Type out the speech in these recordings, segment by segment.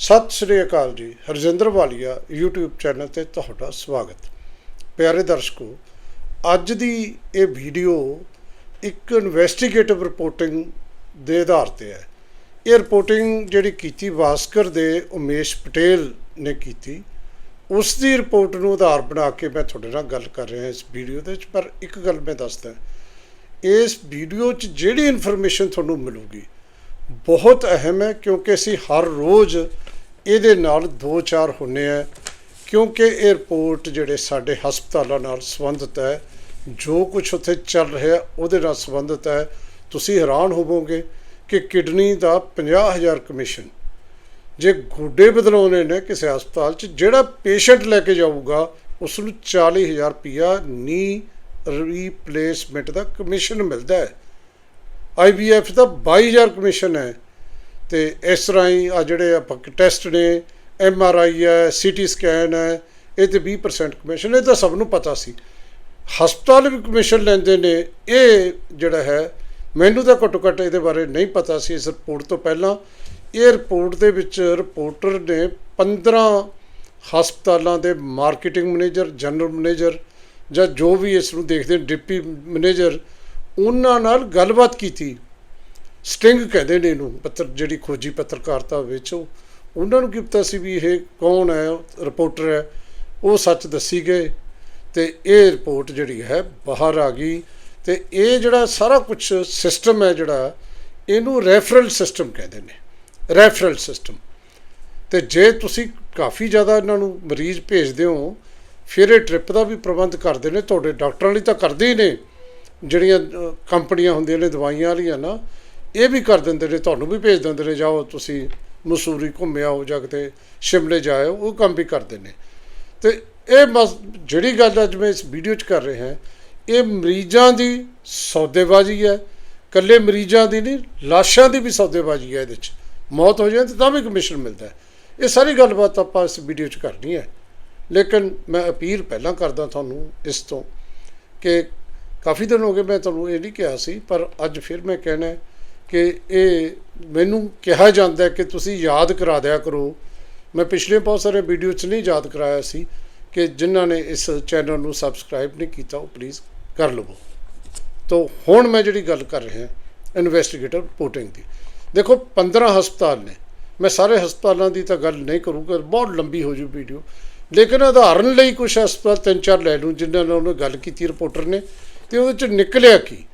ਸਤਿ ਸ੍ਰੀ ਅਕਾਲ ਜੀ, ਹਰਜਿੰਦਰ ਵਾਲੀਆ, YouTube channel ਤੇ ਤੁਹਾਡਾ ਸਵਾਗਤ। ਪਿਆਰੇ ਦਰਸ਼ਕੋ, ਅੱਜ ਦੀ ਇਹ ਵੀਡੀਓ ਇੱਕ ਇਨਵੈਸਟੀਗੇਟਿਵ ਰਿਪੋਰਟਿੰਗ ਦੇ ਆਧਾਰ ਤੇ ਹੈ। ਇਹ ਰਿਪੋਰਟਿੰਗ ਜਿਹੜੀ ਕੀਤੀ ਵਾਸਕਰ ਦੇ ਉਮੇਸ਼ ਪਟੇਲ ਨੇ ਕੀਤੀ, ਉਸ ਦੀ ਰਿਪੋਰਟ ਨੂੰ ਆਧਾਰ ਬਣਾ ਕੇ ਮੈਂ ਤੁਹਾਡੇ ਨਾਲ ਗੱਲ ਕਰ ਰਿਹਾ ਇਸ ਵੀਡੀਓ ਦੇ ਵਿੱਚ, ਪਰ ਇੱਕ ਗੱਲ ਮੈਂ ਦੱਸਦਾ। ਇਸ ਵੀਡੀਓ 'ਚ ਜਿਹੜੀ ਇਨਫੋਰਮੇਸ਼ਨ ਤੁਹਾਨੂੰ ਮਿਲੂਗੀ, ਬਹੁਤ ਅਹਿਮ ਹੈ, ਕਿਉਂਕਿ ਅਸੀਂ ਹਰ ਰੋਜ਼ ਇਹਦੇ ਨਾਲ ਦੋ ਚਾਰ ਹੁੰਨੇ ਆ, ਕਿਉਂਕਿ ਇਹ ਰਿਪੋਰਟ ਜਿਹੜੇ ਸਾਡੇ ਹਸਪਤਾਲਾਂ ਨਾਲ ਸੰਬੰਧਿਤ ਹੈ, ਜੋ ਕੁਝ ਉੱਥੇ ਚੱਲ ਰਿਹਾ ਉਹਦੇ ਨਾਲ ਸੰਬੰਧਿਤ ਹੈ। ਤੁਸੀਂ ਹੈਰਾਨ ਹੋਵੋਗੇ ਕਿ ਕਿਡਨੀ ਦਾ 50000 ਕਮਿਸ਼ਨ ਜੇ ਗੋਡੇ ਬਦਲਾਉਣੇ ਨੇ ਕਿਸੇ ਹਸਪਤਾਲ 'ਚ, ਜਿਹੜਾ ਪੇਸ਼ੈਂਟ ਲੈ ਕੇ ਜਾਊਗਾ ਉਸ ਨੂੰ 40000 ਰੁਪਿਆ ਨੀ ਰੀਪਲੇਸਮੈਂਟ ਦਾ ਕਮਿਸ਼ਨ ਮਿਲਦਾ ਹੈ। ਆਈਵੀਐਫ ਦਾ 22000 ਕਮਿਸ਼ਨ ਹੈ। ਤੇ ਇਸ ਤਰ੍ਹਾਂ ਹੀ ਆ ਜਿਹੜੇ ਆਪਾਂ ਟੈਸਟ ਨੇ ਐੱਮ ਆਰ ਆਈ ਹੈ ਸੀਟੀ ਸਕੈਨ ਹੈ, ਇਹ ਤੇ 20% ਕਮਿਸ਼ਨ ਇਹ ਤਾਂ ਸਭ ਨੂੰ ਪਤਾ ਸੀ। ਹਸਪਤਾਲ ਵੀ ਕਮਿਸ਼ਨ ਲੈਂਦੇ ਨੇ, ਇਹ ਜਿਹੜਾ ਹੈ, ਮੈਨੂੰ ਤਾਂ ਘੱਟੋ ਘੱਟ ਇਹਦੇ ਬਾਰੇ ਨਹੀਂ ਪਤਾ ਸੀ ਇਸ ਰਿਪੋਰਟ ਤੋਂ ਪਹਿਲਾਂ। ਇਹ ਰਿਪੋਰਟ ਦੇ ਵਿੱਚ ਰਿਪੋਰਟਰ ਨੇ 15 ਹਸਪਤਾਲਾਂ ਦੇ ਮਾਰਕੀਟਿੰਗ ਮੈਨੇਜਰ ਜਨਰਲ ਮੈਨੇਜਰ ਜਾਂ ਜੋ ਵੀ ਇਸ ਨੂੰ ਦੇਖਦੇ ਡਿਪਟੀ ਮੈਨੇਜਰ ਉਹਨਾਂ ਨਾਲ ਗੱਲਬਾਤ ਕੀਤੀ। ਸਟਿੰਗ ਕਹਿੰਦੇ ਨੇ ਇਹਨੂੰ, ਪੱਤਰ, ਜਿਹੜੀ ਖੋਜੀ ਪੱਤਰਕਾਰਤਾ ਵਿੱਚ ਉਹਨਾਂ ਨੂੰ ਕੀ ਪਤਾ ਸੀ ਵੀ ਇਹ ਕੌਣ ਹੈ, ਰਿਪੋਰਟਰ ਹੈ, ਉਹ ਸੱਚ ਦੱਸੀ ਗਏ। ਤੇ ਇਹ ਰਿਪੋਰਟ ਜਿਹੜੀ ਹੈ, ਬਾਹਰ ਆ ਗਈ। ਤੇ ਇਹ ਜਿਹੜਾ ਸਾਰਾ ਕੁਝ ਸਿਸਟਮ ਹੈ ਜਿਹੜਾ, ਇਹਨੂੰ ਰੈਫਰਲ ਸਿਸਟਮ ਕਹਿੰਦੇ ਨੇ। ਰੈਫਰਲ ਸਿਸਟਮ ਤੇ ਜੇ ਤੁਸੀਂ ਕਾਫੀ ਜ਼ਿਆਦਾ ਇਹਨਾਂ ਨੂੰ ਮਰੀਜ਼ ਭੇਜਦੇ ਹੋ, ਫਿਰ ਇਹ ਟ੍ਰਿਪ ਦਾ ਵੀ ਪ੍ਰਬੰਧ ਕਰਦੇ ਨੇ। ਤੁਹਾਡੇ ਡਾਕਟਰਾਂ ਲਈ ਤਾਂ ਕਰਦੇ ਹੀ ਨੇ। ਜਿਹੜੀਆਂ ਕੰਪਨੀਆਂ ਹੁੰਦੀਆਂ ਨੇ, ਦਵਾਈਆਂ ਵਾਲੀਆਂ ਨਾ ਇਹ ਵੀ ਕਰ ਦਿੰਦੇ ਨੇ, ਤੁਹਾਨੂੰ ਵੀ ਭੇਜ ਦਿੰਦੇ ਨੇ, ਜਾਓ ਤੁਸੀਂ ਮਸੂਰੀ ਘੁੰਮਿਆ ਹੋ ਜਾਂ ਕਿਤੇ ਸ਼ਿਮਲੇ ਜਾਇਓ, ਉਹ ਕੰਮ ਵੀ ਕਰਦੇ ਨੇ। ਤੇ ਇਹ ਮਸ- ਜਿਹੜੀ ਗੱਲ ਅੱਜ ਮੈਂ ਇਸ ਵੀਡੀਓ 'ਚ ਕਰ ਰਿਹਾ ਹਾਂ ਇਹ ਮਰੀਜ਼ਾਂ ਦੀ ਸੌਦੇਬਾਜ਼ੀ ਹੈ ਕੱਲੇ ਮਰੀਜ਼ਾਂ ਦੀ ਨਹੀਂ, ਲਾਸ਼ਾਂ ਦੀ ਵੀ ਸੌਦੇਬਾਜ਼ੀ ਹੈ ਇਹਦੇ 'ਚ। ਮੌਤ ਹੋ ਜਾਂਦੀ ਤਾਂ ਵੀ ਕਮਿਸ਼ਨ ਮਿਲਦਾ ਹੈ। ਇਹ ਸਾਰੀ ਗੱਲਬਾਤ ਆਪਾਂ ਇਸ ਵੀਡੀਓ 'ਚ ਕਰਨੀ ਹੈ। ਲੇਕਿਨ ਮੈਂ ਅਪੀਲ ਪਹਿਲਾਂ ਕਰਦਾ ਤੁਹਾਨੂੰ ਇਸ ਤੋਂ ਕਿ ਕਾਫੀ ਦਿਨ ਹੋ ਗਏ ਮੈਂ ਤੁਹਾਨੂੰ ਇਹ ਨਹੀਂ ਕਿਹਾ ਸੀ, ਪਰ ਅੱਜ ਫਿਰ ਮੈਂ ਕਹਿਣਾ ਕਿ ਇਹ ਮੈਨੂੰ ਕਿਹਾ ਜਾਂਦਾ ਕਿ ਤੁਸੀਂ ਯਾਦ ਕਰਾ ਦਿਆ ਕਰੋ। ਮੈਂ ਪਿਛਲੇ ਬਹੁਤ ਸਾਰੇ ਵੀਡੀਓ 'ਚ ਨਹੀਂ ਯਾਦ ਕਰਾਇਆ ਸੀ ਕਿ ਜਿਨ੍ਹਾਂ ਨੇ ਇਸ ਚੈਨਲ ਨੂੰ ਸਬਸਕ੍ਰਾਈਬ ਨਹੀਂ ਕੀਤਾ, ਉਹ ਪਲੀਜ਼ ਕਰ ਲਵੋ। ਤੋ ਹੁਣ ਮੈਂ ਜਿਹੜੀ ਗੱਲ ਕਰ ਰਿਹਾ ਇਨਵੈਸਟੀਗੇਟਰ ਰਿਪੋਰਟਿੰਗ ਦੀ। ਦੇਖੋ 15 ਹਸਪਤਾਲ ਨੇ। ਮੈਂ ਸਾਰੇ ਹਸਪਤਾਲਾਂ ਦੀ ਤਾਂ ਗੱਲ ਨਹੀਂ ਕਰੂੰਗਾ, ਬਹੁਤ ਲੰਬੀ ਹੋ ਜੂ ਵੀਡੀਓ। ਲੇਕਿਨ ਉਦਾਹਰਨ ਲਈ ਕੁਝ ਹਸਪਤਾਲ ਤਿੰਨ ਚਾਰ ਲੈ ਲੂੰ ਜਿਨ੍ਹਾਂ ਨਾਲ ਉਹਨੇ ਗੱਲ ਕੀਤੀ ਰਿਪੋਰਟਰ ਨੇ। ਤੇ ਉਹਦੇ ਚ ਨਿਕਲਿਆ ਕੀ?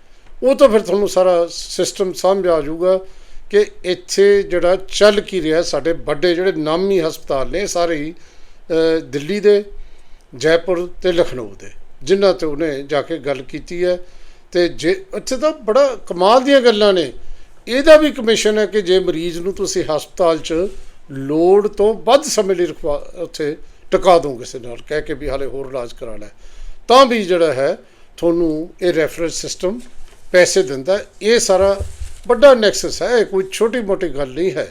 ਉਹ ਤਾਂ ਫਿਰ ਤੁਹਾਨੂੰ ਸਾਰਾ ਸਿਸਟਮ ਸਮਝ ਆ ਜਾਊਗਾ ਕਿ ਇੱਥੇ ਜਿਹੜਾ ਚੱਲ ਕੀ ਰਿਹਾ ਸਾਡੇ ਵੱਡੇ ਜਿਹੜੇ ਨਾਮੀ ਹਸਪਤਾਲ ਨੇ ਸਾਰੇ ਹੀ ਦਿੱਲੀ ਦੇ, ਜੈਪੁਰ ਤੇ ਲਖਨਊ ਦੇ, ਜਿਨ੍ਹਾਂ ਤੇ ਉਹਨੇ ਜਾ ਕੇ ਗੱਲ ਕੀਤੀ ਹੈ। ਤੇ ਜੇ ਇੱਥੇ ਤਾਂ ਬੜਾ ਕਮਾਲ ਦੀਆਂ ਗੱਲਾਂ ਨੇ। ਇਹਦਾ ਵੀ ਕਮਿਸ਼ਨ ਹੈ ਕਿ ਜੇ ਮਰੀਜ਼ ਨੂੰ ਤੁਸੀਂ ਹਸਪਤਾਲ 'ਚ ਲੋੜ ਤੋਂ ਵੱਧ ਸਮੇਂ ਲਈ ਰਖਵਾ, ਉੱਥੇ ਟਿਕਾ ਦੋ ਕਿਸੇ ਨਾਲ, ਕਹਿ ਕੇ ਵੀ ਹਾਲੇ ਹੋਰ ਇਲਾਜ ਕਰਾਣਾ ਤਾਂ ਵੀ ਜਿਹੜਾ ਹੈ, ਤੁਹਾਨੂੰ ਇਹ ਰੈਫਰੈਂਸ ਸਿਸਟਮ ਪੈਸੇ ਦਿੰਦਾ ਇਹ ਸਾਰਾ ਵੱਡਾ ਨੈਕਸਸ ਹੈ। ਇਹ ਕੋਈ ਛੋਟੀ ਮੋਟੀ ਗੱਲ ਨਹੀਂ ਹੈ।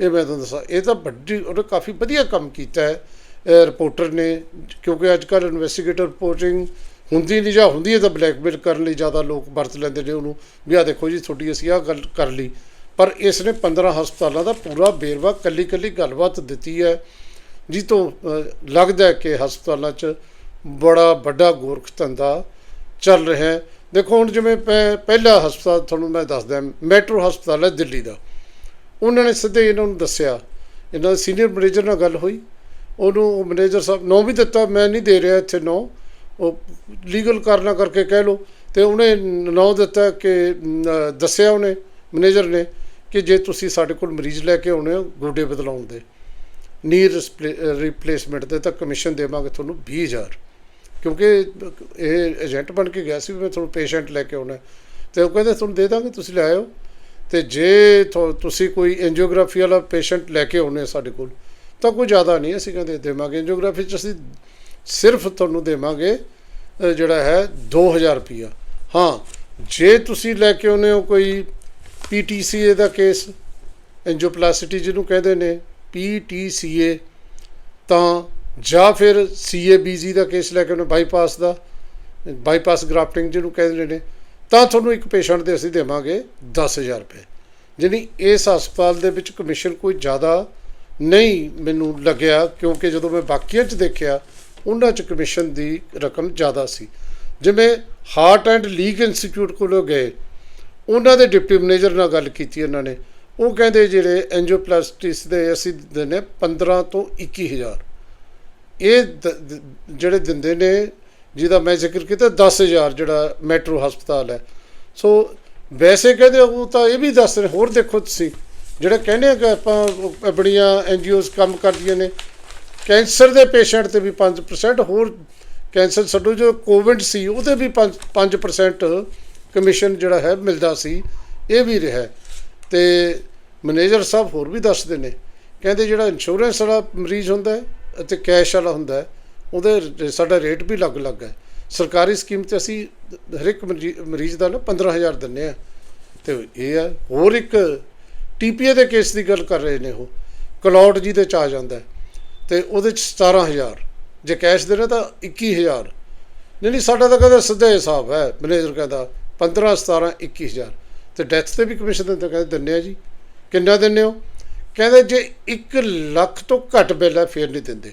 ਇਹ ਮੈਂ ਤੁਹਾਨੂੰ ਦੱਸਾਂ, ਇਹ ਤਾਂ ਵੱਡੀ ਉਹਨੇ ਕਾਫੀ ਵਧੀਆ ਕੰਮ ਕੀਤਾ ਹੈ। ਰਿਪੋਰਟਰ ਨੇ, ਕਿਉਂਕਿ ਅੱਜ ਕੱਲ੍ਹ ਇਨਵੈਸਟੀਗੇਟਰ ਰਿਪੋਰਟਿੰਗ ਹੁੰਦੀ ਨਹੀਂ ਜਾਂ ਹੁੰਦੀ ਹੈ ਤਾਂ ਬਲੈਕਮੇਲ ਕਰਨ ਲਈ ਜ਼ਿਆਦਾ ਲੋਕ ਵਰਤ ਲੈਂਦੇ ਨੇ ਉਹਨੂੰ, ਵੀ ਆ ਦੇਖੋ ਜੀ, ਤੁਹਾਡੀ ਅਸੀਂ ਆਹ ਗੱਲ ਕਰ ਲਈ। ਪਰ ਇਸ ਨੇ 15 ਹਸਪਤਾਲਾਂ ਦਾ ਪੂਰਾ ਬੇਰਵਾ ਕੱਲੀ ਕੱਲੀ ਗੱਲਬਾਤ ਦਿੱਤੀ ਹੈ। ਜਿਸ ਤੋਂ ਲੱਗਦਾ ਹੈ ਕਿ ਹਸਪਤਾਲਾਂ 'ਚ ਬੜਾ ਵੱਡਾ ਗੋਰਖ ਧੰਦਾ ਚੱਲ ਰਿਹਾ ਹੈ। ਦੇਖੋ ਹੁਣ ਜਿਵੇਂ ਪਹਿ- ਪਹਿਲਾ ਹਸਪਤਾਲ ਤੁਹਾਨੂੰ ਮੈਂ ਦੱਸਦਾ, ਮੈਟਰੋ ਹਸਪਤਾਲ ਹੈ ਦਿੱਲੀ ਦਾ। ਉਹਨਾਂ ਨੇ ਸਿੱਧੇ ਇਹਨਾਂ ਨੂੰ ਦੱਸਿਆ। ਇਹਨਾਂ ਦੇ ਸੀਨੀਅਰ ਮੈਨੇਜਰ ਨਾਲ ਗੱਲ ਹੋਈ। ਉਹਨੂੰ ਉਹ ਮੈਨੇਜਰ ਸਾਹਿਬ ਨੋ ਵੀ ਦਿੱਤਾ, ਮੈਂ ਨਹੀਂ ਦੇ ਰਿਹਾ ਇੱਥੇ ਨੋ। ਉਹ ਲੀਗਲ ਕਰਨਾ ਕਰਕੇ ਕਹਿ ਲਓ। ਤੇ ਉਹਨੇ ਨੋ ਦਿੱਤਾ ਕਿ ਦੱਸਿਆ ਉਹਨੇ, ਮੈਨੇਜਰ ਨੇ, ਕਿ ਜੇ ਤੁਸੀਂ ਸਾਡੇ ਕੋਲ ਮਰੀਜ਼ ਲੈ ਕੇ ਆਉਣੇ ਹੋ, ਗੋਡੇ ਬਦਲਾਉਣ ਦੇ ਨੀਰ ਰਿਪਲੇਸਮੈਂਟ ਦੇ, ਤਾਂ ਕਮਿਸ਼ਨ ਦੇਵਾਂਗੇ ਤੁਹਾਨੂੰ 20000 ਕਿਉਂਕਿ ਇਹ ਏਜੰਟ ਬਣ ਕੇ ਗਿਆ ਸੀ ਵੀ ਮੈਂ ਤੁਹਾਨੂੰ ਪੇਸ਼ੈਂਟ ਲੈ ਕੇ ਆਉਣਾ ਹੈ। ਤੇ ਉਹ ਕਹਿੰਦੇ, ਤੁਹਾਨੂੰ ਦੇ ਦਾਂਗੇ, ਤੁਸੀਂ ਲੈ ਆਓ। ਤੇ ਜੇ ਤੁਸੀਂ ਕੋਈ ਐਂਜੀਓਗ੍ਰਾਫੀ ਵਾਲਾ ਪੇਸ਼ੈਂਟ ਲੈ ਕੇ ਆਉਣੇ ਸਾਡੇ ਕੋਲ, ਤਾਂ ਕੋਈ ਜ਼ਿਆਦਾ ਨਹੀਂ ਅਸੀਂ ਕਹਿੰਦੇ ਦੇਵਾਂਗੇ। ਐਂਜੀਓਗ੍ਰਾਫੀ ਚ ਅਸੀਂ ਸਿਰਫ ਤੁਹਾਨੂੰ ਦੇਵਾਂਗੇ ਜਿਹੜਾ ਹੈ 2000 ਰੁਪਿਆ ਹਾਂ, ਜੇ ਤੁਸੀਂ ਲੈ ਕੇ ਆਉਨੇ ਹੋ ਕੋਈ ਪੀਟੀਸੀਏ ਦਾ ਕੇਸ ਐਂਜੀਓਪਲਾਸਟੀ ਜਿਹਨੂੰ ਕਹਿੰਦੇ ਨੇ ਪੀਟੀਸੀਏ ਤਾਂ ਜਾਂ ਫਿਰ ਸੀਏਬੀਜੀ ਦਾ ਕੇਸ ਲੈ ਕੇ ਉਹਨੇ ਬਾਈਪਾਸ ਦਾ ਬਾਈਪਾਸ ਗ੍ਰਾਫਟਿੰਗ ਜਿਹਨੂੰ ਕਹਿੰਦੇ ਨੇ, ਤਾਂ ਤੁਹਾਨੂੰ ਇੱਕ ਪੇਸ਼ੈਂਟ ਦੇ ਅਸੀਂ ਦੇਵਾਂਗੇ 10000 ਰੁਪਏ। ਜਾਣੀ ਇਸ ਹਸਪਤਾਲ ਦੇ ਵਿੱਚ ਕਮਿਸ਼ਨ ਕੋਈ ਜ਼ਿਆਦਾ ਨਹੀਂ ਮੈਨੂੰ ਲੱਗਿਆ, ਕਿਉਂਕਿ ਜਦੋਂ ਮੈਂ ਬਾਕੀਆਂ 'ਚ ਦੇਖਿਆ, ਉਹਨਾਂ 'ਚ ਕਮਿਸ਼ਨ ਦੀ ਰਕਮ ਜ਼ਿਆਦਾ ਸੀ। ਜਿਵੇਂ ਹਾਰਟ ਐਂਡ ਲੀਗ ਇੰਸਟੀਚਿਊਟ ਕੋਲੋਂ ਗਏ, ਉਹਨਾਂ ਦੇ ਡਿਪਟੀ ਮੈਨੇਜਰ ਨਾਲ ਗੱਲ ਕੀਤੀ ਉਹਨਾਂ ਨੇ। ਉਹ ਕਹਿੰਦੇ ਜਿਹੜੇ ਐਂਜੀਓਪਲਾਸਟਿਸ ਦੇ ਅਸੀਂ ਦਿੰਦੇ ਨੇ 15 ਤੋਂ 21000 ਇਹ ਦ- ਜਿਹੜੇ ਦਿੰਦੇ ਨੇ, ਜਿਹਦਾ ਮੈਂ ਜ਼ਿਕਰ ਕੀਤਾ 10000 ਜਿਹੜਾ ਮੈਟਰੋ ਹਸਪਤਾਲ ਹੈ। ਸੋ ਵੈਸੇ ਕਹਿੰਦੇ ਉਹ ਤਾਂ ਇਹ ਵੀ ਦੱਸ ਰਹੇ, ਹੋਰ ਦੇਖੋ ਤੁਸੀਂ, ਜਿਹੜਾ ਕਹਿੰਦੇ ਆ ਕਿ ਆਪਾਂ ਉਹ ਆਪਣੀਆਂ ਐਨਜੀਓਜ਼ ਕੰਮ ਕਰਦੀਆਂ ਨੇ, ਕੈਂਸਰ ਦੇ ਪੇਸ਼ੈਂਟ ਤੇ ਵੀ 5% ਹੋਰ ਕੈਂਸਰ ਛੱਡੋ, ਜੋ ਕੋਵਿਡ ਸੀ, ਉਹਦੇ ਵੀ 5 5% ਕਮਿਸ਼ਨ ਜਿਹੜਾ ਹੈ, ਮਿਲਦਾ ਸੀ, ਇਹ ਵੀ ਰਿਹਾ। ਤੇ ਮੈਨੇਜਰ ਸਾਹਿਬ ਹੋਰ ਵੀ ਦੱਸਦੇ ਨੇ, ਕਹਿੰਦੇ ਜਿਹੜਾ ਇੰਸ਼ੋਰੈਂਸ ਵਾਲਾ ਮਰੀਜ਼ ਹੁੰਦਾ ਹੈ ਅਤੇ ਕੈਸ਼ ਵਾਲਾ ਹੁੰਦਾ ਉਹਦੇ ਰ- ਸਾਡਾ ਰੇਟ ਵੀ ਅਲੱਗ-ਅਲੱਗ ਹੈ। ਸਰਕਾਰੀ ਸਕੀਮ ਤੇ ਅਸੀਂ ਹਰ ਇੱਕ ਮਰੀ- ਮਰੀਜ਼ ਦਾ ਨਾ 15000 ਦਿੰਨੇ ਆ ਤੇ ਇਹ ਹੈ, ਹੋਰ ਇੱਕ ਟੀਪੀਏ ਦੇ ਕੇਸ ਦੀ ਗੱਲ ਕਰ ਰਹੇ ਨੇ ਉਹ। ਕਲੌਟ ਜੀ ਦੇ ਚ ਆ ਜਾਂਦਾ ਹੈ, ਤੇ ਉਹਦੇ ਚ 17000 ਜੇ ਕੈਸ਼ ਦੇਣਾ ਤਾਂ 21000 ਨਹੀਂ ਨਹੀਂ, ਸਾਡਾ ਤਾਂ ਕਹਿੰਦਾ ਸਿੱਧਾ ਹਿਸਾਬ ਹੈ ਮੈਨੇਜਰ ਕਹਿੰਦਾ 15 17 21000 ਤੇ ਡੈਥ ਤੇ ਵੀ ਕਮਿਸ਼ਨ ਦਿੰਦੇ, ਕਹਿੰਦੇ ਦਿੰਨੇ ਆ ਜੀ। ਕਿੰਨਾ ਦਿੰਨੇ ਹੋ? ਕਹਿੰਦੇ ਜੇ 1 ਲੱਖ ਤੋਂ ਘੱਟ ਬਿੱਲ ਹੈ, ਫੇਰ ਨਹੀਂ ਦਿੰਦੇ।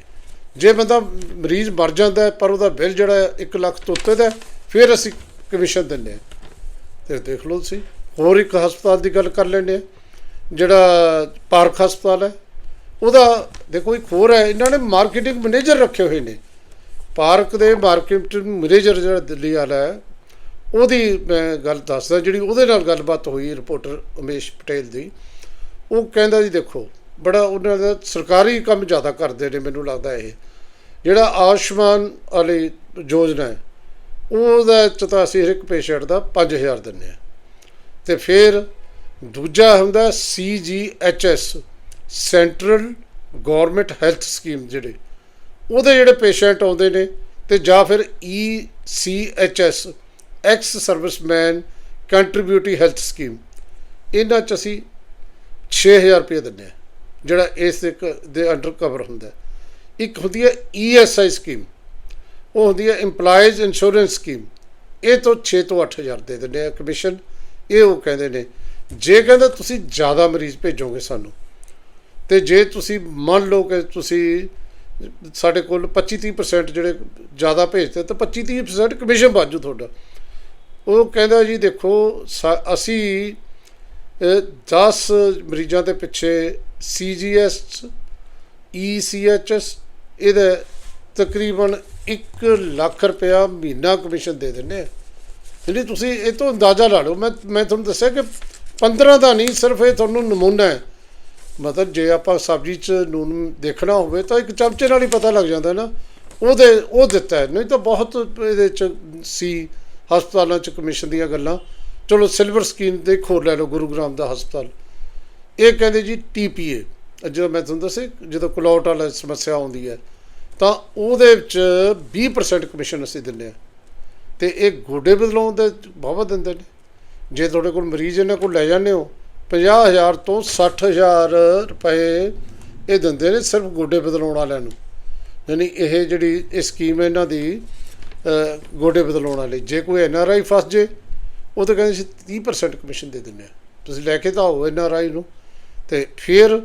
ਜੇ ਬੰਦਾ ਮਰੀਜ਼ ਮਰ ਜਾਂਦਾ ਪਰ ਉਹਦਾ ਬਿੱਲ ਜਿਹੜਾ 1 ਲੱਖ ਤੋਂ ਉੱਤੇ ਦਾ ਫਿਰ ਅਸੀਂ ਕਮਿਸ਼ਨ ਦਿੰਦੇ ਹਾਂ। ਤੇ ਦੇਖ ਲਓ ਤੁਸੀਂ, ਹੋਰ ਇੱਕ ਹਸਪਤਾਲ ਦੀ ਗੱਲ ਕਰ ਲੈਂਦੇ ਆ ਜਿਹੜਾ ਪਾਰਕ ਹਸਪਤਾਲ ਹੈ, ਉਹਦਾ ਦੇਖੋ ਇੱਕ ਹੋਰ ਹੈ, ਇਹਨਾਂ ਨੇ ਮਾਰਕੀਟਿੰਗ ਮੈਨੇਜਰ ਰੱਖੇ ਹੋਏ ਨੇ। ਪਾਰਕ ਦੇ ਮਾਰਕੀਟਿੰਗ ਮੈਨੇਜਰ ਜਿਹੜਾ ਦਿੱਲੀ ਵਾਲਾ ਹੈ, ਉਹਦੀ ਮੈਂ ਗੱਲ ਦੱਸਦਾ, ਜਿਹੜੀ ਉਹਦੇ ਨਾਲ ਗੱਲਬਾਤ ਹੋਈ ਰਿਪੋਰਟਰ ਉਮੇਸ਼ ਪਟੇਲ ਦੀ। ਉਹ ਕਹਿੰਦਾ ਜੀ ਦੇਖੋ, ਬੜਾ ਉਹਨਾਂ ਦਾ ਸਰਕਾਰੀ ਕੰਮ ਜ਼ਿਆਦਾ ਕਰਦੇ ਨੇ ਮੈਨੂੰ ਲੱਗਦਾ ਇਹ। ਜਿਹੜਾ ਆਯੁਸ਼ਮਾਨ ਵਾਲੀ ਯੋਜਨਾ ਹੈ, ਉਹਦਾ ਚ ਤਾਂ ਅਸੀਂ ਹਰ ਇੱਕ ਪੇਸ਼ੈਂਟ ਦਾ 5000 ਦਿੰਦੇ ਆ ਤੇ ਫਿਰ ਦੂਜਾ ਹੁੰਦਾ CGHS central government health scheme ਜਿਹੜੇ, ਉਹਦੇ ਜਿਹੜੇ ਪੇਸ਼ੈਂਟ ਆਉਂਦੇ ਨੇ ਤੇ ਜਾਂ ਫਿਰ E ECHS ex servicemen contributory health scheme. ਇਹਨਾਂ ਚ ਅਸੀਂ 6000 ਰੁਪਏ ਦਿੰਦੇ ਆ, ਜਿਹੜਾ ਇਸ ਦੇ ਅੰਡਰ ਕਵਰ ਹੁੰਦਾ ਇੱਕ ਹੁੰਦੀ ਹੈ ਈਐਸਆਈ ਸਕੀਮ ਉਹ ਹੁੰਦੀ ਹੈ EMPLOYEES ਇੰਸ਼ੋਰੈਂਸ ਸਕੀਮ ਇਹ ਤੋਂ 6 ਤੋਂ 8000 ਦੇ ਦਿੰਦੇ ਆ ਕਮਿਸ਼ਨ ਇਹ ਉਹ ਕਹਿੰਦੇ ਨੇ, ਜੇ ਕਹਿੰਦਾ ਤੁਸੀਂ ਜ਼ਿਆਦਾ ਮਰੀਜ਼ ਭੇਜੋਗੇ ਸਾਨੂੰ, ਤੇ ਜੇ ਤੁਸੀਂ ਮੰਨ ਲਓ ਕਿ ਤੁਸੀਂ ਸਾਡੇ ਕੋਲ 25-30% ਜਿਹੜੇ ਜ਼ਿਆਦਾ ਭੇਜਦੇ ਤਾਂ 25-30% ਕਮਿਸ਼ਨ ਬਾਜੂ ਤੁਹਾਡਾ। ਉਹ ਕਹਿੰਦਾ ਜੀ ਦੇਖੋ, ਸਾ- ਅਸੀਂ 10 ਮਰੀਜ਼ਾਂ ਦੇ ਪਿੱਛੇ ਸੀਜੀਐਸ ਈਸੀਐਚਐਸ ਇਹਦੇ ਤਕਰੀਬਨ 1 ਲੱਖ ਰੁਪਇਆ ਮਹੀਨਾ ਕਮਿਸ਼ਨ ਦੇ ਦਿੰਦੇ ਆ। ਜਿਹੜੀ ਤੁਸੀਂ ਇਹ ਤੋਂ ਅੰਦਾਜ਼ਾ ਲਾ ਲਓ, ਮੈਂ ਮੈਂ ਤੁਹਾਨੂੰ ਦੱਸਿਆ ਕਿ 15 ਦਾ ਨਹੀਂ, ਸਿਰਫ ਇਹ ਤੁਹਾਨੂੰ ਨਮੂਨਾ ਹੈ। ਮਤਲਬ ਜੇ ਆਪਾਂ ਸਬਜ਼ੀ 'ਚ ਨੂਨ ਦੇਖਣਾ ਹੋਵੇ ਤਾਂ ਇੱਕ ਚਮਚੇ ਨਾਲ ਹੀ ਪਤਾ ਲੱਗ ਜਾਂਦਾ ਨਾ। ਉਹਦੇ, ਉਹ ਦਿੱਤਾ ਨਹੀਂ ਤਾਂ ਬਹੁਤ ਇਹਦੇ 'ਚ ਸੀ, ਹਸਪਤਾਲਾਂ 'ਚ ਕਮਿਸ਼ਨ ਦੀਆਂ ਗੱਲਾਂ। ਚਲੋ ਸਿਲਵਰ ਸਕੀਨ 'ਤੇ ਖੋਰ ਲੈ ਲਓ ਗੁਰੂਗ੍ਰਾਮ ਦਾ ਹਸਪਤਾਲ। ਇਹ ਕਹਿੰਦੇ ਜੀ ਟੀਪੀਏ ਜਦੋਂ ਮੈਂ ਤੁਹਾਨੂੰ ਦੱਸੇ ਜਦੋਂ ਕਲੌਟ ਵਾਲਾ ਸਮੱਸਿਆ ਆਉਂਦੀ ਹੈ, ਤਾਂ ਉਹਦੇ ਵਿੱਚ 20% ਕਮਿਸ਼ਨ ਅਸੀਂ ਦਿੰਦੇ ਆ ਤੇ ਇਹ ਗੋਡੇ ਬਦਲਾਉਣ ਦੇ ਬਹੁਤ ਦਿੰਦੇ ਨੇ। ਜੇ ਤੁਹਾਡੇ ਕੋਲ ਮਰੀਜ਼ ਇਹਨਾਂ ਕੋਲ ਲੈ ਜਾਂਦੇ ਹੋ 50000 ਤੋਂ 60000 ਰੁਪਏ ਇਹ ਦਿੰਦੇ ਨੇ ਸਿਰਫ ਗੋਡੇ ਬਦਲਾਉਣ ਵਾਲਿਆਂ ਨੂੰ। ਯਾਨੀ ਇਹ ਜਿਹੜੀ ਇਹ ਸਕੀਮ ਹੈ ਇਹਨਾਂ ਦੀ ਗੋਡੇ ਬਦਲਾਉਣ ਵਾਲੀ। ਜੇ ਕੋਈ ਐਨ ਆਰ ਆਈ ਫਸ ਜੇ ਉਹ ਤਾਂ ਕਹਿੰਦੇ ਸੀ 30% ਕਮਿਸ਼ਨ ਦੇ ਦਿੰਦੇ ਆ। ਤੁਸੀਂ ਲੈ ਕੇ ਤਾਂ ਆਓ ਐਨ ਆਰ ਆਈ ਨੂੰ। ਤੇ ਫਿਰ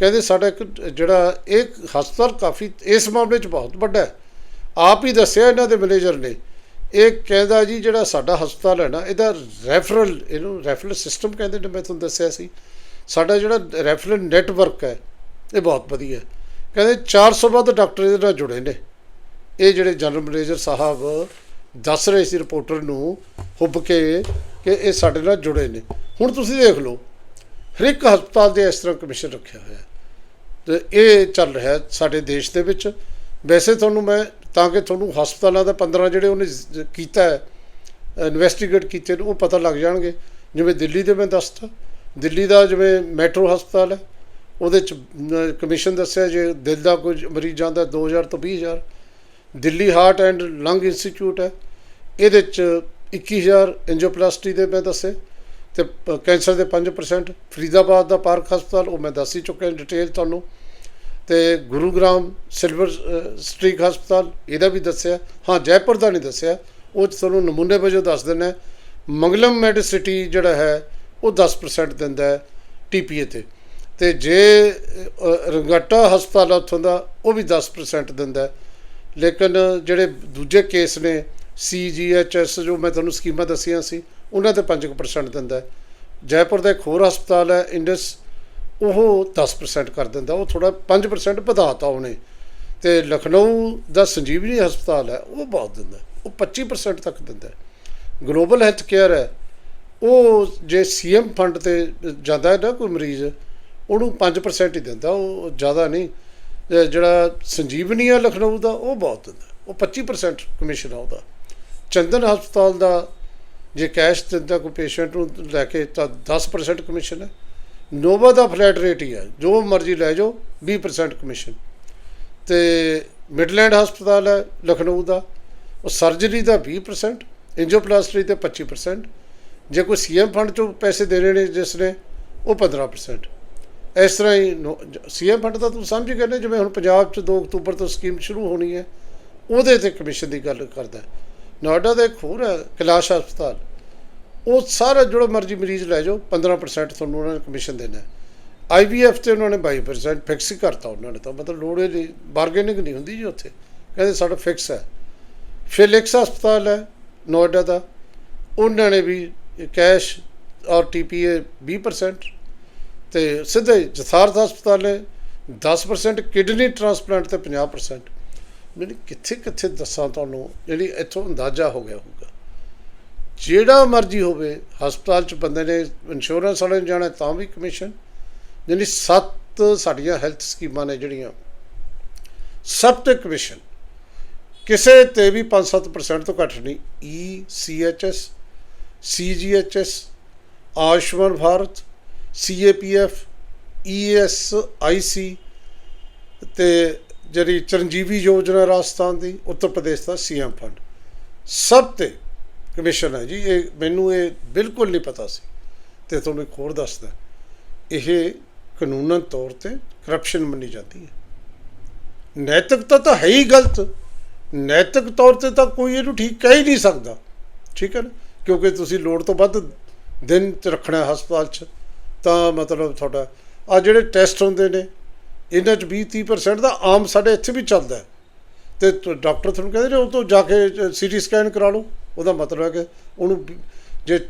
ਕਹਿੰਦੇ ਸਾਡਾ ਇੱਕ, ਜਿਹੜਾ ਇਹ ਹਸਪਤਾਲ ਕਾਫੀ, ਇਸ ਮਾਮਲੇ 'ਚ ਬਹੁਤ ਵੱਡਾ ਹੈ। ਆਪ ਹੀ ਦੱਸਿਆ ਇਹਨਾਂ ਦੇ ਮੈਨੇਜਰ ਨੇ, ਇਹ ਕਹਿੰਦਾ ਜੀ ਜਿਹੜਾ ਸਾਡਾ ਹਸਪਤਾਲ ਹੈ ਨਾ, ਇਹਦਾ ਰੈਫਰਲ, ਇਹਨੂੰ ਰੈਫਰਲ ਸਿਸਟਮ ਕਹਿੰਦੇ ਨੇ, ਮੈਂ ਤੁਹਾਨੂੰ ਦੱਸਿਆ ਸੀ। ਸਾਡਾ ਜਿਹੜਾ ਰੈਫਰਲ ਨੈਟਵਰਕ ਹੈ, ਇਹ ਬਹੁਤ ਵਧੀਆ ਹੈ। ਕਹਿੰਦੇ 400 ਵੱਧ ਡਾਕਟਰ ਇਹਦੇ ਨਾਲ ਜੁੜੇ ਨੇ। ਇਹ ਜਿਹੜੇ ਜਨਰਲ ਮੈਨੇਜਰ ਸਾਹਿਬ ਦੱਸ ਰਹੇ ਸੀ ਰਿਪੋਰਟਰ ਨੂੰ ਹੁੱਬ ਕੇ ਕਿ ਇਹ ਸਾਡੇ ਨਾਲ ਜੁੜੇ ਨੇ। ਹੁਣ ਤੁਸੀਂ ਦੇਖ ਲਓ, ਹਰ ਇੱਕ ਹਸਪਤਾਲ ਦੇ ਇਸ ਤਰ੍ਹਾਂ ਕਮਿਸ਼ਨ ਰੱਖਿਆ ਹੋਇਆ ਤੇ ਇਹ ਚੱਲ ਰਿਹਾ ਸਾਡੇ ਦੇਸ਼ ਦੇ ਵਿੱਚ। ਵੈਸੇ ਤੁਹਾਨੂੰ ਮੈਂ ਤਾਂ ਕਿ ਤੁਹਾਨੂੰ ਹਸਪਤਾਲਾਂ ਦਾ 15 ਜਿਹੜੇ ਉਹਨੇ ਕੀਤਾ ਹੈ ਇਨਵੈਸਟੀਗੇਟ ਕੀਤੇ ਨੇ, ਉਹ ਪਤਾ ਲੱਗ ਜਾਣਗੇ। ਜਿਵੇਂ ਦਿੱਲੀ ਦੇ ਮੈਂ ਦੱਸਤਾ। ਦਿੱਲੀ ਦਾ ਜਿਵੇਂ ਮੈਟਰੋ ਹਸਪਤਾਲ ਹੈ, ਉਹਦੇ ਚ ਕਮਿਸ਼ਨ ਦੱਸਿਆ ਜੇ ਦਿਲ ਦਾ ਕੋਈ ਮਰੀਜ਼ ਜਾਂਦਾ 2000 ਤੋਂ 20000 Delhi heart and lung institute ਹੈ। ਇਹਦੇ ਚ 21000 ਐਂਜੀਓਪਲਾਸਟੀ ਦੇ ਮੈਂ ਦੱਸੇ ਤੇ ਪ- ਕੈਂਸਰ ਦੇ 5% ਫਰੀਦਾਬਾਦ ਦਾ ਪਾਰਕ ਹਸਪਤਾਲ ਉਹ ਮੈਂ ਦੱਸ ਹੀ ਚੁੱਕਿਆ ਡਿਟੇਲ ਤੁਹਾਨੂੰ। ਤੇ ਗੁਰੂਗ੍ਰਾਮ ਸਿਲਵਰ ਅ, ਸਟ੍ਰੀਕ ਹਸਪਤਾਲ ਇਹਦਾ ਵੀ ਦੱਸਿਆ। ਹਾਂ ਜੈਪੁਰ ਦਾ ਨਹੀਂ ਦੱਸਿਆ। ਉਹ 'ਚ ਤੁਹਾਨੂੰ ਨਮੂਨੇ ਵਜੋਂ ਦੱਸ ਦਿੰਦਾ ਮੰਗਲਮ ਮੈਡੀਸਿਟੀ ਜਿਹੜਾ ਹੈ ਉਹ 10% ਦਿੰਦਾ ਹੈ ਟੀਪੀਏ ਤੇ। ਤੇ ਜੇ ਅ, ਰੰਗਾਟਾ ਹਸਪਤਾਲ ਆ ਉੱਥੋਂ ਦਾ ਉਹ ਵੀ 10% ਦਿੰਦਾ ਲੇਕਿਨ ਜਿਹੜੇ ਦੂਜੇ ਕੇਸ ਨੇ ਸੀਜੀਐਚਐਸ ਜੋ ਮੈਂ ਤੁਹਾਨੂੰ ਸਕੀਮਾਂ ਦੱਸੀਆਂ ਸੀ, ਉਹਨਾਂ ਤੇ 5% ਦਿੰਦਾ ਹੈ। ਜੈਪੁਰ ਦਾ ਇੱਕ ਹੋਰ ਹਸਪਤਾਲ ਹੈ, ਇੰਡਸ, ਉਹ 10% ਕਰ ਦਿੰਦਾ, ਉਹ ਥੋੜਾ 5% ਵਧਾਤਾ ਉਹਨੇ। ਤੇ ਲਖਨਊ ਦਾ ਸੰਜੀਵਨੀ ਹਸਪਤਾਲ ਹੈ, ਉਹ ਬਹੁਤ ਦਿੰਦਾ ਉਹ 25% ਤੱਕ ਦਿੰਦਾ ਗਲੋਬਲ ਹੈਲਥ ਕੇਅਰ ਹੈ, ਉਹ ਜੇ ਸੀਐਮ ਫੰਡ ਤੇ ਜਾਂਦਾ ਹੈ ਨਾ ਕੋਈ ਮਰੀਜ਼, ਉਹਨੂੰ 5% ਹੀ ਦਿੰਦਾ, ਉਹ ਜ਼ਿਆਦਾ ਨਹੀਂ। ਜਿਹੜਾ ਸੰਜੀਵਨੀ ਹੈ ਲਖਨਊ ਦਾ, ਉਹ ਬਹੁਤ ਦਿੰਦਾ, ਉਹ 25% ਕਮਿਸ਼ਨ ਆ ਉਹਦਾ। ਚੰਦਨ ਹਸਪਤਾਲ ਦਾ ਜੇ ਕੈਸ਼ ਦਿੰਦਾ ਕੋਈ ਪੇਸ਼ੈਂਟ ਨੂੰ ਲੈ ਕੇ ਤਾਂ 10% ਕਮਿਸ਼ਨ ਹੈ। ਨੋਵਾ ਦਾ ਫਲੈਟ ਰੇਟ ਹੀ ਹੈ। ਜੋ ਮਰਜ਼ੀ ਲੈ ਜਾਓ 20% ਕਮਿਸ਼ਨ ਤੇ ਮਿਡਲੈਂਡ ਹਸਪਤਾਲ ਹੈ, ਲਖਨਊ ਦਾ। ਉਹ ਸਰਜਰੀ ਦਾ 20% ਐਂਜੀਓਪਲਾਸਟੀ ਤੇ 25% ਜੇ ਕੋਈ ਸੀਐਮ ਫੰਡ ਚੋਂ ਪੈਸੇ ਦੇਣੇ ਨੇ ਜਿਸ ਨੇ, ਉਹ 15% ਇਸ ਤਰ੍ਹਾਂ ਹੀ ਸੀਐਮ ਫੰਡ ਦਾ ਤੁਸੀਂ ਸਮਝ ਗਏ ਨੇ, ਜਿਵੇਂ ਹੁਣ ਪੰਜਾਬ 'ਚ 2 ਅਕਤੂਬਰ ਤੋਂ ਸਕੀਮ ਸ਼ੁਰੂ ਹੋਣੀ ਹੈ, ਉਹਦੇ ਤੇ ਕਮਿਸ਼ਨ ਦੀ ਗੱਲ ਕਰਦਾ ਨੋਇਡਾ ਦਾ ਇੱਕ ਹੋਰ ਹੈ, ਕੈਲਾਸ਼ ਹਸਪਤਾਲ। ਉਹ ਸਾਰਾ ਜਿਹੜਾ ਮਰਜ਼ੀ ਮਰੀਜ਼ ਲੈ ਜਾਓ 15% ਤੁਹਾਨੂੰ ਉਹਨਾਂ ਨੇ ਕਮਿਸ਼ਨ ਦੇਣਾ ਹੈ। ਆਈਵੀਐਫ ਤੇ ਉਹਨਾਂ ਨੇ 22% ਫਿਕਸ ਹੀ ਕਰਤਾ ਉਹਨਾਂ ਨੇ ਤਾਂ, ਮਤਲਬ ਲੋੜ ਹੀ ਨਹੀਂ ਬਾਰਗੇਨਿੰਗ ਨਹੀਂ ਹੁੰਦੀ ਜੀ ਉੱਥੇ। ਕਹਿੰਦੇ ਸਾਡਾ ਫਿਕਸ ਹੈ। ਫਿਲਿਕਸ ਹਸਪਤਾਲ ਹੈ, ਨੋਇਡਾ ਦਾ। ਉਹਨਾਂ ਨੇ ਵੀ ਕੈਸ਼ ਔਰ ਟੀਪੀਏ 20% ਤੇ ਸਿੱਧੇ ਜਥਾਰਥ ਹਸਪਤਾਲ ਨੇ 10% ਕਿਡਨੀ ਟ੍ਰਾਂਸਪਲਾਂਟ ਤੇ 50% ਮੈਨੂੰ ਕਿੱਥੇ ਕਿੱਥੇ ਦੱਸਾਂ ਤੁਹਾਨੂੰ, ਜਿਹੜੀ ਇੱਥੋਂ ਅੰਦਾਜ਼ਾ ਹੋ ਗਿਆ ਹੋਊਗਾ। ਜਿਹੜਾ ਮਰਜ਼ੀ ਹੋਵੇ, ਹਸਪਤਾਲ ਚ ਬੰਦੇ ਨੇ ਇੰਸ਼ੋਰੈਂਸ ਵਾਲੇ ਨੂੰ ਜਾਣਾ, ਤਾਂ ਵੀ ਕਮਿਸ਼ਨ ਜਿਹੜੀ ਸੱਤ ਸਾਡੀਆਂ ਹੈਲਥ ਸਕੀਮਾਂ ਨੇ ਜਿਹੜੀਆਂ, ਸਭ ਤੇ ਕਮਿਸ਼ਨ ਕਿਸੇ ਤੇ ਵੀ 5-7% ਤੋਂ ਘੱਟ ਨਹੀਂ ਈ ਸੀ H S C G H S Ayushman Bharat C A P F E S I C ਤੇ ਜਿਹੜੀ ਚਰਨਜੀਵੀ ਯੋਜਨਾ ਰਾਜਸਥਾਨ ਦੀ, ਉੱਤਰ ਪ੍ਰਦੇਸ਼ ਦਾ ਸੀਐਮ ਫੰਡ। ਸਭ ਤੇ ਕਮਿਸ਼ਨ ਹੈ ਜੀ, ਇਹ ਮੈਨੂੰ ਇਹ ਬਿਲਕੁਲ ਨਹੀਂ ਪਤਾ ਸੀ। ਤੇ ਤੁਹਾਨੂੰ ਇੱਕ ਹੋਰ ਦੱਸਦਾ, ਇਹ ਕਾਨੂੰਨਨ ਤੌਰ ਤੇ ਕਰਪਸ਼ਨ ਮੰਨੀ ਜਾਂਦੀ ਹੈ। ਨੈਤਿਕਤਾ ਤਾਂ ਹੈ ਹੀ ਗਲਤ। ਨੈਤਿਕ ਤੌਰ ਤੇ ਤਾਂ ਕੋਈ ਇਹਨੂੰ ਠੀਕ ਕਹਿ ਹੀ ਨਹੀਂ ਸਕਦਾ। ਠੀਕ ਹੈ ਨਾ? ਕਿਉਂਕਿ ਤੁਸੀਂ ਲੋੜ ਤੋਂ ਵੱਧ ਦਿਨ ਚ ਰੱਖਣਾ ਹਸਪਤਾਲ 'ਚ, ਤਾਂ ਮਤਲਬ ਤੁਹਾਡਾ ਆ ਜਿਹੜੇ ਟੈਸਟ ਹੁੰਦੇ ਨੇ ਇਹਨਾਂ 'ਚ 20 30% ਦਾ ਆਮ ਸਾਡੇ ਇੱਥੇ ਵੀ ਚੱਲਦਾ ਹੈ। ਤੇ ਡਾਕਟਰ ਤੁਹਾਨੂੰ ਕਹਿੰਦੇ ਨੇ ਉਹ ਤੋਂ ਜਾ ਕੇ ਸੀਟੀ ਸਕੈਨ ਕਰਾ ਲਓ। ਉਹਦਾ ਮਤਲਬ ਹੈ ਕਿ ਉਹਨੂੰ ਵੀ- ਜੇ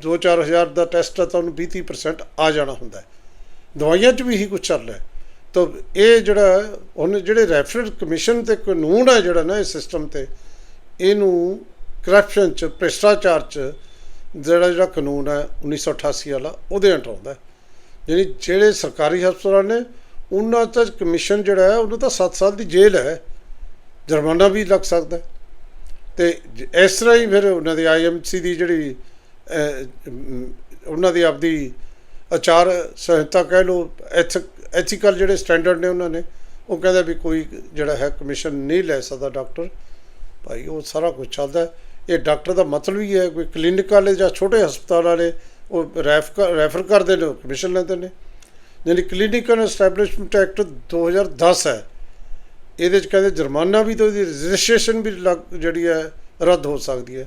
2-4000 ਦਾ ਟੈਸਟ ਹੈ ਤਾਂ ਉਹਨੂੰ 20-30% ਆ ਜਾਣਾ ਹੁੰਦਾ ਹੈ। ਦਵਾਈਆਂ 'ਚ ਵੀ ਇਹੀ ਕੁਝ ਚੱਲ ਰਿਹਾ ਤਾਂ ਇਹ ਜਿਹੜਾ ਹੈ, ਹੁਣ ਜਿਹੜੇ ਰੈਫਰਲ ਕਮਿਸ਼ਨ ਤੇ ਕਾਨੂੰਨ ਹੈ ਜਿਹੜਾ ਨਾ ਇਸ ਸਿਸਟਮ ਤੇ ਇਹਨੂੰ ਕਰਪਸ਼ਨ 'ਚ ਭ੍ਰਿਸ਼ਟਾਚਾਰ 'ਚ ਜਿਹੜਾ ਜਿਹੜਾ ਕਾਨੂੰਨ ਹੈ 1988 ਵਾਲਾ ਉਹਦੇ ਅੰਡਰ ਆਉਂਦਾ ਹੈ। ਯਾਨੀ ਜਿਹੜੇ ਸਰਕਾਰੀ ਹਸਪਤਾਲ ਨੇ ਉਹਨਾਂ ਦਾ ਕਮਿਸ਼ਨ ਜਿਹੜਾ ਹੈ, ਉਹਨੂੰ ਤਾਂ 7 ਸਾਲ ਦੀ ਜੇਲ੍ਹ ਹੈ। ਜੁਰਮਾਨਾ ਵੀ ਲੱਗ ਸਕਦਾ ਹੈ। ਤੇ ਜ- ਇਸ ਤਰ੍ਹਾਂ ਹੀ ਫਿਰ ਉਹਨਾਂ ਦੀ ਆਈਐਮਸੀ ਦੀ ਜਿਹੜੀ ਉਹਨਾਂ ਦੀ ਆਪਦੀ ਆਚਾਰ ਸੰਹਿਤਾ ਕਹਿ ਲੋ ਐਥੀਕਲ ਜਿਹੜੇ ਸਟੈਂਡਰਡ ਨੇ ਉਹਨਾਂ ਨੇ, ਉਹ ਕਹਿੰਦਾ ਵੀ ਕੋਈ ਜਿਹੜਾ ਹੈ ਕਮਿਸ਼ਨ ਨਹੀਂ ਲੈ ਸਕਦਾ ਡਾਕਟਰ। ਭਾਈ, ਉਹ ਸਾਰਾ ਕੁਝ ਚੱਲਦਾ ਇਹ ਡਾਕਟਰ ਦਾ ਮਤਲਬ ਹੀ ਹੈ, ਕੋਈ ਕਲੀਨਿਕ ਵਾਲੇ ਜਾਂ ਛੋਟੇ ਹਸਪਤਾਲ ਵਾਲੇ, ਉਹ ਰੈਫ ਕਰ- ਰੈਫਰ ਕਰਦੇ ਨੇ ਕਮਿਸ਼ਨ ਲੈਂਦੇ ਨੇ। ਯਾਨੀ ਕਲੀਨਿਕਲ ਐਸਟੈਬਲਿਸ਼ਮੈਂਟ ਐਕਟ 2010 ਹੈ। ਇਹਦੇ ਚ ਕਹਿੰਦੇ ਜੁਰਮਾਨਾ ਵੀ ਤੇ ਉਹਦੀ ਰਜਿਸਟ੍ਰੇਸ਼ਨ ਵੀ ਲੱਗ- ਜਿਹੜੀ ਹੈ, ਰੱਦ ਹੋ ਸਕਦੀ ਹੈ।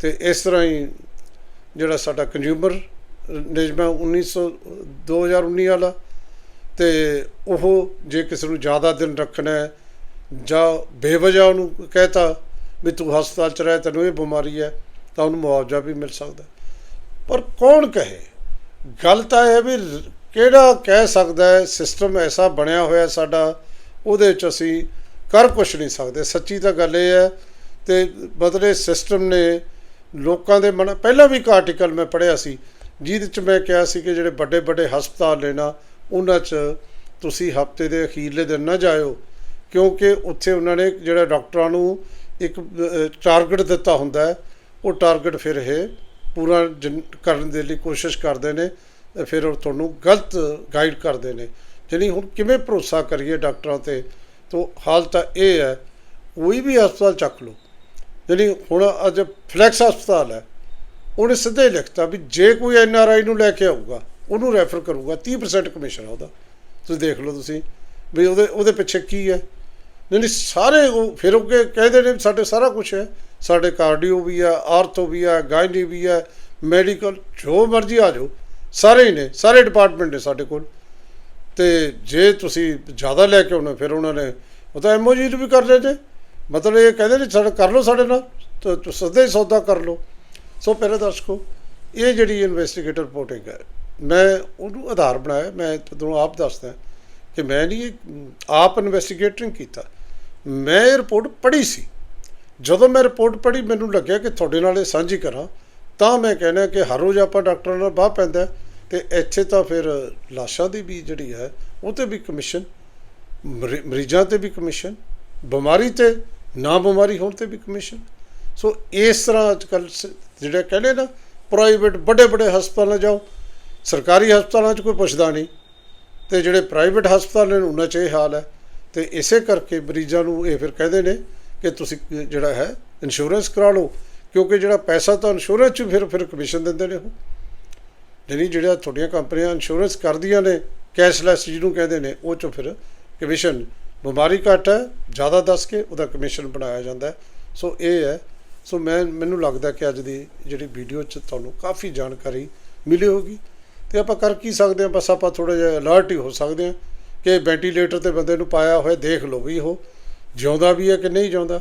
ਤੇ ਇਸ ਤਰ੍ਹਾਂ ਹੀ ਜਿਹੜਾ ਸਾਡਾ ਕੰਜ਼ਿਊਮਰ ਨਿਯਮਾ 1900 2019 ਵਾਲਾ। ਤੇ ਉਹ ਜੇ ਕਿਸੇ ਨੂੰ ਜ਼ਿਆਦਾ ਦਿਨ ਰੱਖਣਾ ਹੈ, ਜਾਂ ਬੇਵਜਾ ਉਹਨੂੰ ਕਹਿਤਾ ਵੀ ਤੂੰ ਹਸਪਤਾਲ ਚ ਰਹਿ, ਤੈਨੂੰ ਇਹ ਬਿਮਾਰੀ ਹੈ, ਤਾਂ ਉਹਨੂੰ ਮੁਆਵਜ਼ਾ ਵੀ ਮਿਲ ਸਕਦਾ। ਪਰ ਕੌਣ ਕਹੇ? ਗੱਲ ਤਾਂ ਇਹ ਹੈ ਵੀ ਕਿਹੜਾ ਕਹਿ ਸਕਦਾ ਹੈ ਸਿਸਟਮ ਐਸਾ ਬਣਿਆ ਹੋਇਆ ਸਾਡਾ, ਉਹਦੇ ਵਿੱਚ ਅਸੀਂ ਕਰ ਕੁਛ ਨਹੀਂ ਸਕਦੇ। ਸੱਚੀ ਤਾਂ ਗੱਲ ਇਹ ਹੈ ਤੇ ਬਦਲੇ ਸਿਸਟਮ ਨੇ ਲੋਕਾਂ ਦੇ ਮਨ, ਪਹਿਲਾਂ ਵੀ ਇੱਕ ਆਰਟੀਕਲ ਮੈਂ ਪੜ੍ਹਿਆ ਸੀ, ਜਿਹਦੇ ਚ ਮੈਂ ਕਿਹਾ ਸੀ ਕਿ ਜਿਹੜੇ ਵੱਡੇ ਵੱਡੇ ਹਸਪਤਾਲ ਨੇ ਨਾ, ਉਹਨਾਂ 'ਚ ਤੁਸੀਂ ਹਫ਼ਤੇ ਦੇ ਅਖੀਰਲੇ ਦਿਨ ਨਾ ਜਾਇਓ, ਕਿਉਂਕਿ ਉੱਥੇ ਉਹਨਾਂ ਨੇ ਜਿਹੜਾ ਡਾਕਟਰਾਂ ਨੂੰ ਇੱਕ ਟਾਰਗੇਟ ਦਿੱਤਾ ਹੁੰਦਾ ਉਹ ਟਾਰਗੇਟ ਫਿਰ ਇਹ ਪੂਰਾ ਜਨ- ਕਰਨ ਦੇ ਲਈ ਕੋਸ਼ਿਸ਼ ਕਰਦੇ ਨੇ। ਫਿਰ ਉਹ ਤੁਹਾਨੂੰ ਗਲਤ ਗਾਈਡ ਕਰਦੇ ਨੇ। ਜਾਣੀ ਹੁਣ ਕਿਵੇਂ ਭਰੋਸਾ ਕਰੀਏ ਡਾਕਟਰਾਂ ਤੇ? ਤੋ ਹਾਲਤ ਇਹ ਹੈ, ਕੋਈ ਵੀ ਹਸਪਤਾਲ ਚੱਕ ਲਓ। ਜਾਣੀ ਹੁਣ ਅੱਜ ਫਲੈਕਸ ਹਸਪਤਾਲ ਹੈ, ਉਹਨੇ ਸਿੱਧੇ ਲਿਖਤਾ ਵੀ ਜੇ ਕੋਈ ਐਨ ਆਰ ਆਈ ਨੂੰ ਲੈ ਕੇ ਆਊਗਾ, ਉਹਨੂੰ ਰੈਫਰ ਕਰੂਗਾ 30% ਕਮਿਸ਼ਨ ਉਹਦਾ। ਤੁਸੀਂ ਦੇਖ ਲਓ ਤੁਸੀਂ ਵੀ ਉਹਦੇ ਉਹਦੇ ਪਿੱਛੇ ਕੀ ਹੈ। ਨਹੀਂ ਸਾਰੇ ਉਹ ਫਿਰ ਉਹ ਕੇ- ਕਹਿੰਦੇ ਨੇ ਵੀ ਸਾਡੇ ਸਾਰਾ ਕੁਝ ਹੈ। ਸਾਡੇ ਕਾਰਡੀਓ ਵੀ ਆ ਆਰਥੋ ਵੀ ਆ ਗਾਇਨੀ ਵੀ ਆ ਮੈਡੀਕਲ ਜੋ ਮਰਜ਼ੀ ਆ ਜਾਓ। ਸਾਰੇ ਹੀ ਨੇ, ਸਾਰੇ ਡਿਪਾਰਟਮੈਂਟ ਨੇ ਸਾਡੇ ਕੋਲ। ਤੇ ਜੇ ਤੁਸੀਂ ਜ਼ਿਆਦਾ ਲੈ ਕੇ ਆਉਣਾ, ਫਿਰ ਉਹਨਾਂ ਨੇ, ਉਹ ਤਾਂ ਐਮਓਜੀ ਵੀ ਕਰ ਲਏ ਨੇ ਮਤਲਬ ਇਹ ਕਹਿੰਦੇ ਨੇ ਸਾਡਾ ਕਰ ਲਓ ਸਾਡੇ ਨਾਲ, ਤਾਂ ਤੁਸੀਂ ਸਿੱਧਾ ਹੀ ਸੌਦਾ ਕਰ ਲਓ। ਸੋ ਪਿਆਰੇ ਦਰਸ਼ਕੋ, ਇਹ ਜਿਹੜੀ ਇਨਵੈਸਟੀਗੇਟਰ ਰਿਪੋਰਟਿੰਗ ਹੈ, ਮੈਂ ਉਹਨੂੰ ਆਧਾਰ ਬਣਾਇਆ, ਮੈਂ ਤੁਹਾਨੂੰ ਆਪ ਦੱਸਦਾ ਕਿ ਮੈਂ ਨਹੀਂ ਇਹ ਆਪ ਇਨਵੈਸਟੀਗੇਟਿੰਗ ਕੀਤਾ। ਮੈਂ ਇਹ ਰਿਪੋਰਟ ਪੜ੍ਹੀ ਸੀ। ਜਦੋਂ ਮੈਂ ਰਿਪੋਰਟ ਪੜ੍ਹੀ, ਮੈਨੂੰ ਲੱਗਿਆ ਕਿ ਤੁਹਾਡੇ ਨਾਲ ਇਹ ਸਾਂਝੀ ਕਰਾਂ, ਤਾਂ ਮੈਂ ਕਹਿੰਦਾ ਕਿ ਹਰ ਰੋਜ਼ ਆਪਾਂ ਡਾਕਟਰਾਂ ਨਾਲ ਬਾਹ ਪੈਂਦਾ ਤੇ ਇੱਥੇ ਤਾਂ ਫਿਰ ਲਾਸ਼ਾਂ ਦੀ ਵੀ ਜਿਹੜੀ ਹੈ, ਉਹ ਤੇ ਵੀ ਕਮਿਸ਼ਨ ਮਰੀ- ਮਰੀਜ਼ਾਂ ਤੇ ਵੀ ਕਮਿਸ਼ਨ ਬਿਮਾਰੀ ਤੇ ਨਾ ਬਿਮਾਰੀ ਹੋਣ ਤੇ ਵੀ ਕਮਿਸ਼ਨ ਸੋ ਇਸ ਤਰ੍ਹਾਂ ਅੱਜ ਕੱਲ ਜਿਹੜੇ ਕਹਿੰਦੇ ਨਾ ਪ੍ਰਾਈਵੇਟ ਵੱਡੇ ਵੱਡੇ ਹਸਪਤਾਲਾਂ ਜਾਓ, ਸਰਕਾਰੀ ਹਸਪਤਾਲਾਂ 'ਚ ਕੋਈ ਪੁੱਛਦਾ ਨਹੀਂ, ਤੇ ਜਿਹੜੇ ਪ੍ਰਾਈਵੇਟ ਹਸਪਤਾਲ ਨੇ, ਉਹਨਾਂ 'ਚ ਇਹ ਹਾਲ ਹੈ। ਤੇ ਇਸੇ ਕਰਕੇ ਮਰੀਜ਼ਾਂ ਨੂੰ ਇਹ ਫਿਰ ਕਹਿੰਦੇ ਨੇ ਕਿ ਤੁਸੀਂ ਜਿਹੜਾ ਹੈ ਇੰਸ਼ੋਰੈਂਸ ਕਰਾ ਲਓ, ਕਿਉਂਕਿ ਜਿਹੜਾ ਪੈਸਾ ਤਾਂ ਇੰਸ਼ੋਰੈਂਸ 'ਚ ਫਿਰ ਫਿਰ ਕਮਿਸ਼ਨ ਦਿੰਦੇ ਨੇ ਉਹ। ਜਿਹੜੀ ਜਿਹੜਾ ਤੁਹਾਡੀਆਂ ਕੰਪਨੀਆਂ ਇੰਸ਼ੋਰੈਂਸ ਕਰਦੀਆਂ ਨੇ ਕੈਸ਼ਲੈਸ ਜਿਹਨੂੰ ਕਹਿੰਦੇ ਨੇ, ਉਹ 'ਚੋਂ ਫਿਰ ਕਮਿਸ਼ਨ ਬਿਮਾਰੀ ਘੱਟ ਹੈ, ਜ਼ਿਆਦਾ ਦੱਸ ਕੇ ਉਹਦਾ ਕਮਿਸ਼ਨ ਬਣਾਇਆ ਜਾਂਦਾ ਸੋ ਇਹ ਹੈ। ਸੋ ਮੈਂ, ਮੈਨੂੰ ਲੱਗਦਾ ਕਿ ਅੱਜ ਦੀ ਜਿਹੜੀ ਵੀਡੀਓ 'ਚ ਤੁਹਾਨੂੰ ਕਾਫੀ ਜਾਣਕਾਰੀ ਮਿਲੀ ਹੋਗੀ ਤੇ ਆਪਾਂ ਕਰ ਕੀ ਸਕਦੇ ਹਾਂ? ਬਸ ਆਪਾਂ ਥੋੜਾ ਜਿਹਾ ਅਲਰਟ ਹੀ ਹੋ ਸਕਦੇ ਹਾਂ ਕਿ ਵੈਂਟੀਲੇਟਰ ਤੇ ਬੰਦੇ ਨੂੰ ਪਾਇਆ ਹੋਇਆ, ਦੇਖ ਲਓ ਵੀ ਉਹ ਜਿਉਂਦਾ ਵੀ ਹੈ ਕਿ ਨਹੀਂ ਜਿਉਂਦਾ।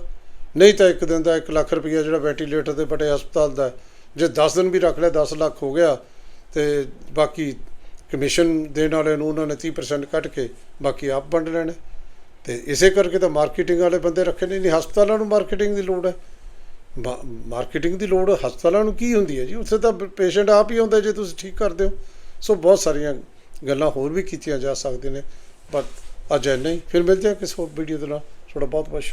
ਨਹੀਂ ਤਾਂ ਇੱਕ ਦਿਨ ਦਾ 1 ਲੱਖ ਰੁਪਈਆ ਜਿਹੜਾ ਵੈਂਟੀਲੇਟਰ ਤੇ ਬਟੇ ਹਸਪਤਾਲ ਦਾ ਜੇ 10 ਦਿਨ ਵੀ ਰੱਖ ਲਿਆ 10 ਲੱਖ ਹੋ ਗਿਆ ਤੇ ਬਾਕੀ ਕਮਿਸ਼ਨ ਦੇਣ ਵਾਲੇ ਨੂੰ ਉਹਨਾਂ ਨੇ 30% ਕੱਟ ਕੇ ਬਾਕੀ ਆਪ ਵੰਡ ਲੈਣੇ। ਤੇ ਇਸੇ ਕਰਕੇ ਤਾਂ ਮਾਰਕੀਟਿੰਗ ਵਾਲੇ ਬੰਦੇ ਰੱਖੇ ਨੇ, ਨਹੀਂ ਹਸਪਤਾਲਾਂ ਨੂੰ ਮਾਰਕੀਟਿੰਗ ਦੀ ਲੋੜ ਹੈ। ਮਾਰਕੀਟਿੰਗ ਦੀ ਲੋੜ ਹਸਪਤਾਲਾਂ ਨੂੰ ਕੀ ਹੁੰਦੀ ਹੈ ਜੀ? ਉੱਥੇ ਤਾਂ ਪੇਸ਼ੈਂਟ ਆਪ ਹੀ ਆਉਂਦਾ ਜੇ ਤੁਸੀਂ ਠੀਕ ਕਰਦੇ ਹੋ। ਸੋ ਬਹੁਤ ਸਾਰੀਆਂ ਗੱਲਾਂ ਹੋਰ ਵੀ ਕੀਤੀਆਂ ਜਾ ਸਕਦੀਆਂ ਨੇ ਪਰ ਅੱਜ ਇੰਨਾ ਹੀ। ਫਿਰ ਮਿਲਦੇ ਹਾਂ ਕਿਸੇ ਹੋਰ ਵੀਡੀਓ ਦੇ ਨਾਲ। ਤੁਹਾਡਾ ਬਹੁਤ ਬਹੁਤ ਸ਼ੁਕਰੀਆ।